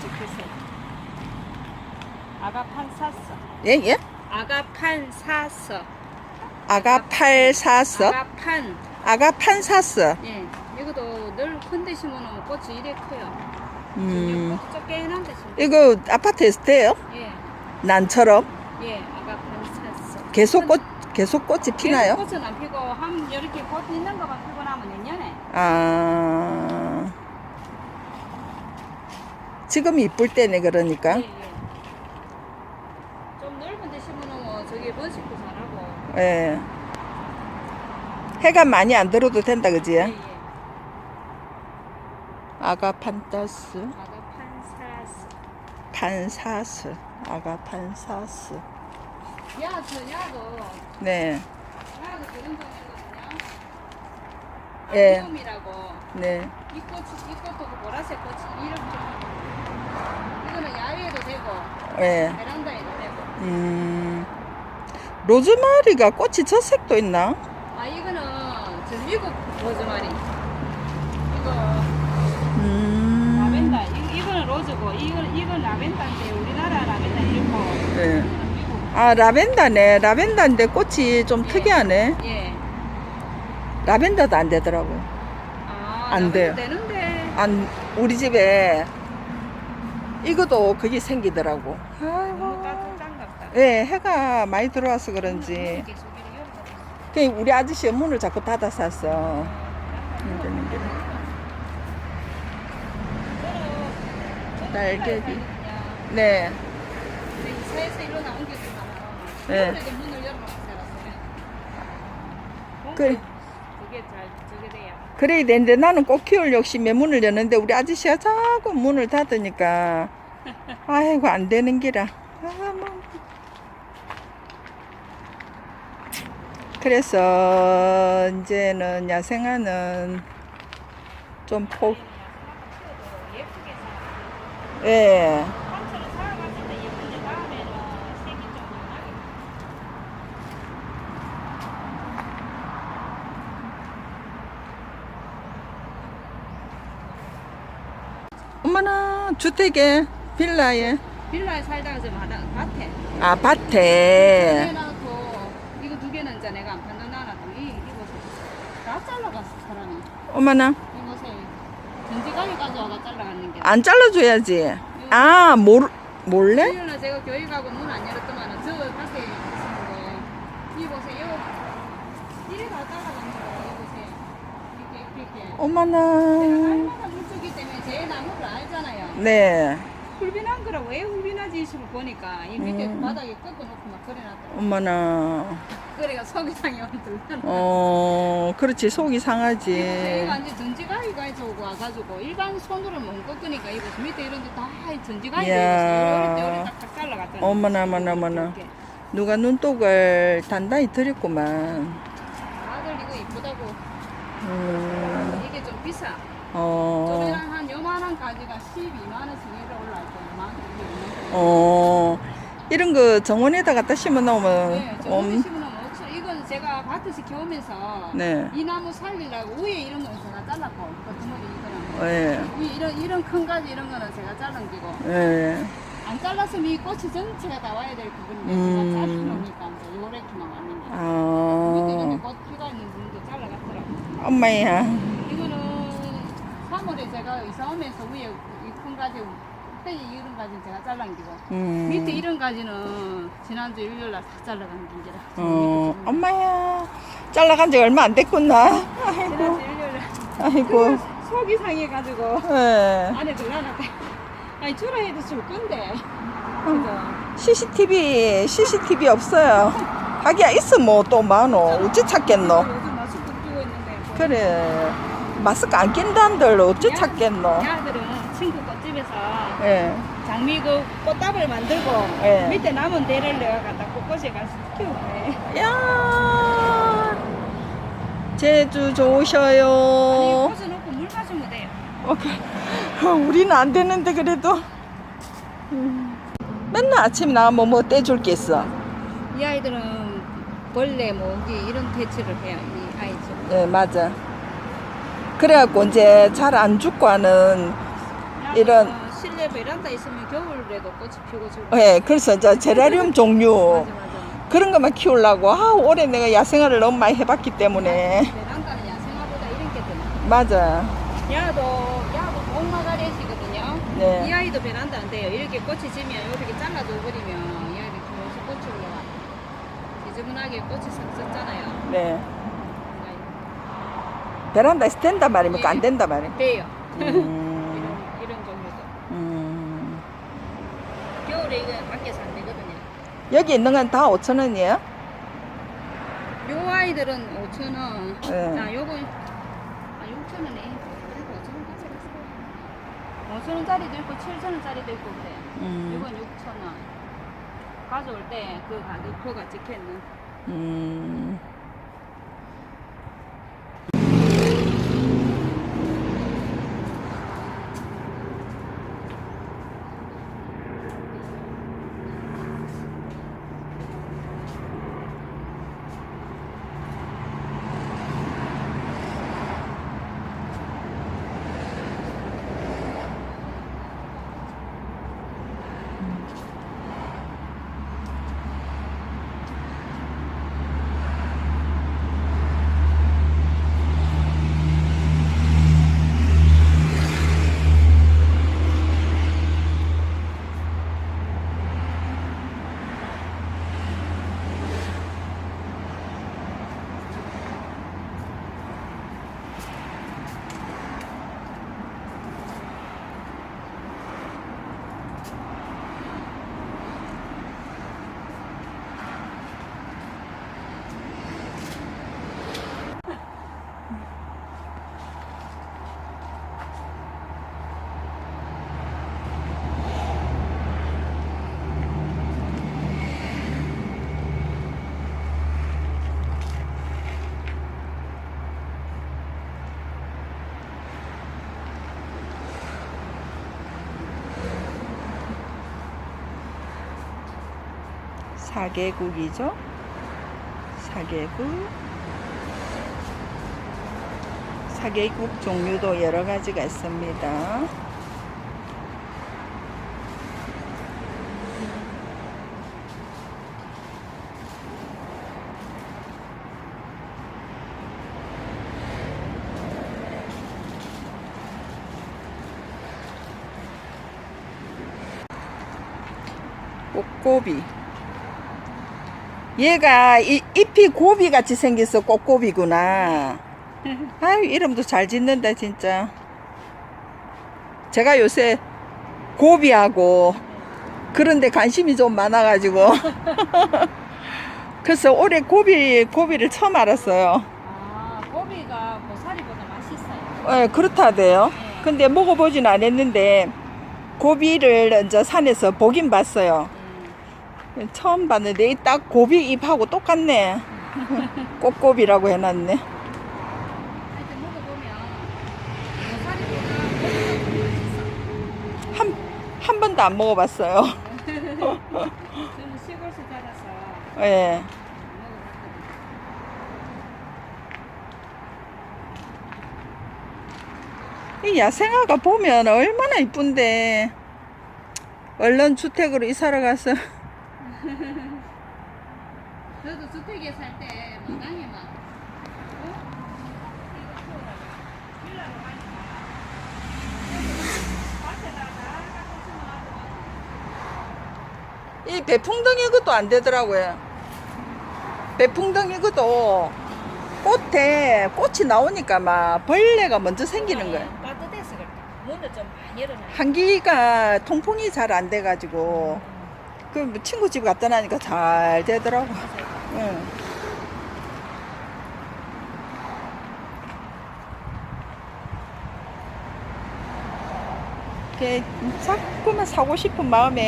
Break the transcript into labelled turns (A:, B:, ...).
A: 찍혔어요. 아가판 샀어.
B: 예, 예?
A: 아가판 샀어.
B: 아가팔 사서?
A: 아가판.
B: 아가판 사서.
A: 예. 이것도 늘 심어놓으면 꽃이 이래 커요.
B: 음.
A: 꽃이 심어.
B: 이거 아파트에서 돼요?
A: 예.
B: 난처럼?
A: 예. 아가판 샀어.
B: 계속 꽃, 계속 꽃이 피나요?
A: 계속 꽃은 안 피고 한 이렇게 꽃 있는 것만 피고 나면 내년에.
B: 아. 지금 이쁠 때네, 그러니까.
A: 예, 예. 좀 넓은 데 심어놓으면 저기 번식도 잘하고.
B: 예. 해가 많이 안 들어도 된다, 그지?
A: 예, 예.
B: 아가판타스,
A: 아가판 샀어.
B: 판사스, 아가판사스.
A: 야, 저 야도
B: 네,
A: 야도 그런.
B: 예. 네.
A: 이 꽃이 이 꽃도 그 보라색 꽃이 이름 좀 되고
B: 예.
A: 베란다에도 되고.
B: 음. 로즈마리가 꽃이 저 색도 있나?
A: 아 이거는 저 미국 로즈마리. 이거
B: 음.
A: 라벤더. 이, 이거는 로즈고 이거는 이건 라벤더인데 우리나라 라벤더.
B: 네.
A: 이거는 미국.
B: 아, 라벤더네. 라벤더인데 꽃이 좀
A: 예.
B: 특이하네.
A: 예.
B: 라벤더도 안 되더라고.
A: 아,
B: 안
A: 라벤더
B: 돼요.
A: 되는데.
B: 안, 우리 집에 이것도 그게 생기더라고. 아이고.
A: 따뜻한갑다.
B: 예, 해가 많이 들어와서 그런지. 그 우리 아저씨가 문을 자꾸 닫아 놨어. 날개비. 네.
A: 이사에서 일로 나온 게 있잖아.
B: 네.
A: 문을.
B: 그래.
A: 그게 잘 저게 돼야.
B: 그래야 되는데 나는 꽃 키울 욕심에 문을 여는데 우리 아저씨가 자꾸 문을 닫으니까 아이고 안 되는 기라. 아, 뭐. 그래서 이제는 야생화는 좀 폭,
A: 예쁘게 사.
B: 예.
A: 한처럼 살아갔을 때 예쁜데 다음에는 색이 좀 연하게.
B: 어머나 주택에 빌라에?
A: 빌라에 살다가 좀 하다 밭에.
B: 아 밭에.
A: 해놔도 이거 두 개는 이제 내가 안 판다 놔놨고 이 이곳에. 다 잘라갔어 사람이.
B: 어머나
A: 이곳에 전지가위 가져와가 잘라갔는 게.
B: 안 잘라줘야지. 아 몰, 몰래?
A: 일요일날 제가 교회 가고 문 안 열었더만은 저 있는 거. 이곳에 요 이래 다 잘라간 거야 이곳에. 이렇게 이렇게. 내가
B: 어머나
A: 얼마나 물주기 때문에 제 나무를 알잖아요
B: 네.
A: 훌빈한 거라 왜 훌빈하지 싶어 보니까 이 밑에
B: 음.
A: 바닥에 꺾어놓고 막 그래놨더라고.
B: 어머나.
A: 그래가 오늘 들면
B: 어 그렇지. 속이 상하지.
A: 저희가 이제 전지가위가 해서 오고 와가지고 일반 손으로 못 꺾으니까 이거 밑에 이런 데다 전지가위가. 있어요 요럴 때 딱딱 잘라갔잖아
B: 어머나, 어머나, 어머나. 누가 눈독을 단단히 들였구만.
A: 아들 이거 이쁘다고.
B: 음,
A: 이게 좀 비싸.
B: 어,
A: 저래랑 한 요만한 가지가 12만 원씩 이래 올라올 거야 만 원.
B: 어 이런 거 정원에다 갖다 심어 놓으면
A: 네,
B: 엄,
A: 심으면 없어. 이건 제가 밭에서 키우면서
B: 네.
A: 이 나무 살리려고 위에 이런 거는 제가 잘랐고 겉머리 이거는
B: 예,
A: 이 이런 이런 큰 가지 이런 거는 제가 자른 기고
B: 예.
A: 안 잘랐으면 이 꽃이 전체가 다 와야 될 부분인데
B: 음.
A: 제가 이제 요렇게만 왔는 게.
B: 아,
A: 꽃 피가 있는 부분도 잘라갔더라고.
B: 엄마야.
A: 이거는 3월에 제가 이사 오면서 위에 이 큰 가지 이 이런 가지는 제가 잘란 기고
B: 음.
A: 밑에 이런 가지는 지난주 일요일 날 다 잘라간 기라.
B: 어, 엄마야. 잘라간 지 얼마 안 됐구나.
A: 지난주
B: 아이고,
A: 일요일 날
B: 아이고.
A: 속이 상해가지고
B: 예.
A: 안에 들어놨다. 아니 주라 해도 줄 건데. 그죠?
B: CCTV, CCTV 없어요. 하기야 있으면 뭐또 많어. 어찌 찾겠노?
A: 요즘 마스크 끼고 있는데. 뭐
B: 그래. 마스크 안 낀다는들 어찌 찾겠노?
A: 야들은 친구 꽃집에서
B: 예.
A: 장미 그 꽃다발 만들고
B: 예.
A: 밑에 남은 대를 내가 갖다 꽃꽂이 가서 키우네.
B: 야 제주
A: 아니
B: 좋으셔요.
A: 꽃을 놓고 물 마시면 돼요.
B: 오케이. 우리는 안 되는데 그래도. 음. 맨날 아침 나가면 뭐 떼줄 게 있어.
A: 이 아이들은 벌레, 모기 이런 퇴치를 해요. 이 아이들.
B: 예, 맞아. 그래갖고 이제 잘 안 죽고 하는 이런-
A: 실내 베란다 있으면 겨울에도 꽃이 피고 지고.
B: 예, 그래서 저 제라리움 종류
A: 맞아 맞아.
B: 그런 것만 키우려고 아, 올해 내가 야생화를 너무 많이 해봤기 때문에
A: 베란다는 야생화보다 이런 게 더. 나아.
B: 맞아.
A: 야도 야도 목마가렛이거든요.
B: 네.
A: 이 아이도 베란다 안 돼요. 이렇게 꽃이 지면 이렇게 잘라줘 버리면 얘가 이렇게 계속 꽃이 올라와. 지저분하게 꽃이 싹 섰잖아요.
B: 네. 베란다에서 된다 말입니까? 안 된다 말이에요?
A: 돼요.
B: 음,
A: 이런 이런 종류도.
B: 음.
A: 겨울에 이거 밖에서 안 되거든요.
B: 여기 있는 건 다 5천 원이에요?
A: 요 아이들은 5천 원.
B: 네.
A: 자, 요거 아 6천 원에 그리고 5천 원까지 갔어요. 5천 원짜리도 있고 7천 원짜리도 있고 그래요.
B: 음,
A: 이건 6천 원. 가져올 때 그 가격표가 찍혀 있는.
B: 음. 사계국이죠? 사계국. 사계국 종류도 여러 가지가 있습니다. 꽃고비. 얘가 이, 잎이 고비 같이 생겼어. 꽃고비구나. 아유, 이름도 잘 짓는다, 진짜. 제가 요새 고비하고 그런데 관심이 좀 많아가지고. 그래서 올해 고비, 고비를 처음 알았어요.
A: 아, 고비가 고사리보다 맛있어요.
B: 예, 그렇다대요.
A: 네.
B: 근데 먹어보진 않았는데, 고비를 이제 산에서 보긴 봤어요.
A: 음.
B: 처음 봤는데, 이 딱 고비 잎하고 똑같네. 꽃고비라고 해놨네. 한, 한 번도 안 먹어봤어요.
A: 저는 시골에서 자라서
B: 예.
A: 먹어봤거든요.
B: 이 야생화가 보면 얼마나 이쁜데. 얼른 주택으로 이사를 가서.
A: 저도 주택에 살 때 마당에 막 어?
B: 배풍덩이 것도 안 되더라고요. 배풍덩이 것도 꽃에 꽃이 나오니까 막 벌레가 먼저 생기는 거예요.
A: 따뜻해서 그래. 문을 좀 많이 열어놔.
B: 한기가 통풍이 잘 안 돼가지고 그 친구 집 갔다 나니까 잘 되더라고. 응. 이렇게 자꾸만 사고 싶은 마음에